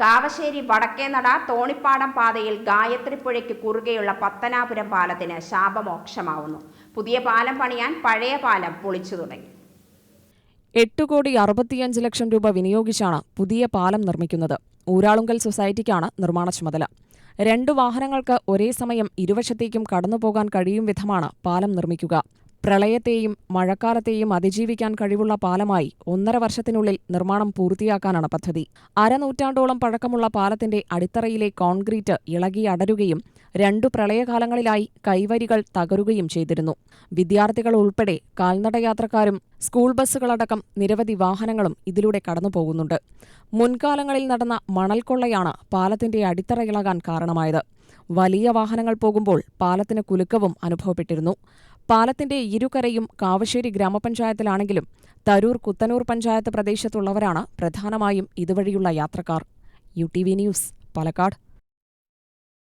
കാവശ്ശേരി വടക്കേനട തോണിപ്പാടം പാതയിൽ ഗായത്രിപ്പുഴയ്ക്ക് കുറുകെയുള്ള പത്തനാപുരം പാലത്തിന് ശാപമോക്ഷമാവുന്നു. പുതിയ പാലം പണിയാൻ പഴയ പാലം പൊളിച്ചു തുടങ്ങി. എട്ട് കോടി അറുപത്തിയഞ്ച് ലക്ഷം രൂപ വിനിയോഗിച്ചാണ് പുതിയ പാലം നിർമ്മിക്കുന്നത്. ഊരാളുങ്കൽ സൊസൈറ്റിക്കാണ് നിർമ്മാണ ചുമതല. രണ്ടു വാഹനങ്ങൾക്ക് ഒരേ സമയം ഇരുവശത്തേക്കും കടന്നുപോകാൻ കഴിയും വിധമാണ് പാലം നിർമ്മിക്കുക. പ്രളയത്തെയും മഴക്കാലത്തെയും അതിജീവിക്കാൻ കഴിവുള്ള പാലമായി ഒന്നര വർഷത്തിനുള്ളിൽ നിർമ്മാണം പൂർത്തിയാക്കാനാണ് പദ്ധതി. അരനൂറ്റാണ്ടോളം പഴക്കമുള്ള പാലത്തിന്റെ അടിത്തറയിലെ കോൺക്രീറ്റ് ഇളകി അടരുകയും രണ്ടു പ്രളയകാലങ്ങളിലായി കൈവരികൾ തകരുകയും ചെയ്തിരുന്നു. വിദ്യാർത്ഥികൾ ഉൾപ്പെടെ കാൽനടയാത്രക്കാരും സ്കൂൾ ബസ്സുകളടക്കം നിരവധി വാഹനങ്ങളും ഇതിലൂടെ കടന്നുപോകുന്നുണ്ട്. മുൻകാലങ്ങളിൽ നടന്ന മണൽക്കൊള്ളയാണ് പാലത്തിന്റെ അടിത്തറ ഇളകാൻ കാരണമായത്. വലിയ വാഹനങ്ങൾ പോകുമ്പോൾ പാലത്തിന് കുലുക്കവും അനുഭവപ്പെട്ടിരുന്നു. പാലത്തിന്റെ ഇരുകരയും കാവശ്ശേരി ഗ്രാമപഞ്ചായത്തിലാണെങ്കിലും തരൂർ കുത്തനൂർ പഞ്ചായത്ത് പ്രദേശത്തുള്ളവരാണ് പ്രധാനമായും ഇതുവഴിയുള്ള യാത്രക്കാർ. U T V news Palakkad.